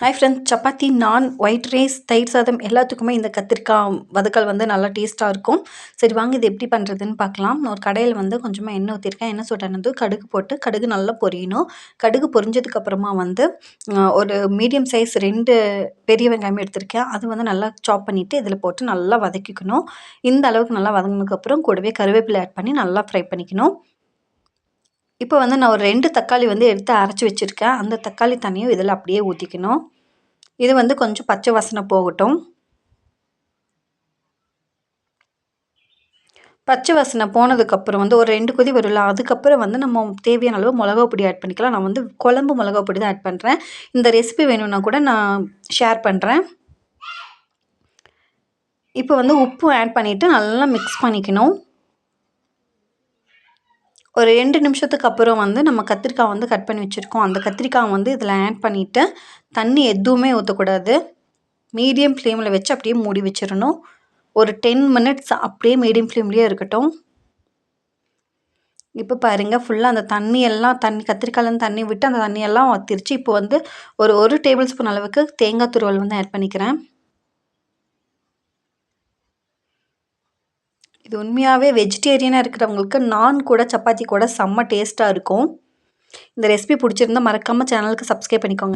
Hi friends chapati நான் white rice தயிர் சாதம் எல்லாத்துக்குமே இந்த கத்திரிக்காய் வதக்கல் வந்து நல்லா டேஸ்ட்டாக இருக்கும். சரி வாங்க இது எப்படி பண்ணுறதுன்னு பார்க்கலாம். ஒரு கடையில் வந்து கொஞ்சமாக எண்ணெய் ஊற்றிருக்கேன் எண்ணெய் சூட்டானது கடுகு போட்டு கடுகு நல்லா பொரியணும். கடுகு பொரிஞ்சதுக்கப்புறமா வந்து ஒரு மீடியம் சைஸ் ரெண்டு பெரிய வெங்காயம் எடுத்திருக்கேன். அது வந்து நல்லா சாப் பண்ணிவிட்டு இதில் போட்டு நல்லா வதக்கிக்கணும். இந்த அளவுக்கு நல்லா வதங்கினதுக்கப்புறம் கூடவே கருவேப்பிலை ஆட் பண்ணி நல்லா ஃப்ரை பண்ணிக்கணும். இப்போ வந்து நான் ஒரு ரெண்டு தக்காளி வந்து எடுத்து அரைச்சி வச்சுருக்கேன். அந்த தக்காளி தண்ணியும் இதில் அப்படியே ஊற்றிக்கணும் இது வந்து கொஞ்சம் பச்சை வாசனை போகட்டும். பச்சை வாசனை போனதுக்கப்புறம் வந்து ஒரு ரெண்டு கொதி வரும்ல அதுக்கப்புறம் வந்து நம்ம தேவையான அளவு மிளகா பொடி ஆட் பண்ணிக்கலாம். நான் வந்து குழம்பு மிளகா பொடி தான் ஆட் பண்ணுறேன் இந்த ரெசிபி வேணும்னா கூட நான் ஷேர் பண்ணுறேன் இப்போ வந்து உப்பு ஆட் பண்ணிவிட்டு நல்லா மிக்ஸ் பண்ணிக்கணும். ஒரு ரெண்டு நிமிஷத்துக்கு அப்புறம் வந்து நம்ம கத்திரிக்காய் வந்து கட் பண்ணி வச்சுருக்கோம். அந்த கத்திரிக்காய் வந்து இதில் ஆட் பண்ணிவிட்டு தண்ணி எதுவுமே ஊற்றக்கூடாது மீடியம் ஃப்ளேமில் வச்சு அப்படியே மூடி வச்சிடணும். ஒரு டென் மினிட்ஸ் அப்படியே மீடியம் ஃப்ளேம்லேயே இருக்கட்டும். இப்போ பாருங்கள் ஃபுல்லாக அந்த தண்ணி எல்லாம் தண்ணி கத்திரிக்காயிலேருந்து தண்ணி விட்டு அந்த தண்ணியெல்லாம் வத்திருச்சு இப்போ வந்து ஒரு ஒரு டேபிள் ஸ்பூன் அளவுக்கு தேங்காய் துருவல் வந்து ஆட் பண்ணிக்கிறேன். இது உண்மையாகவே வெஜிடேரியனாக இருக்கிறவங்களுக்கு நான் கூட சப்பாத்தி கூட செம்ம டேஸ்ட்டாக இருக்கும். இந்த ரெசிபி பிடிச்சிருந்தா மறக்காமல் சேனலுக்கு சப்ஸ்கிரைப் பண்ணிக்கோங்க.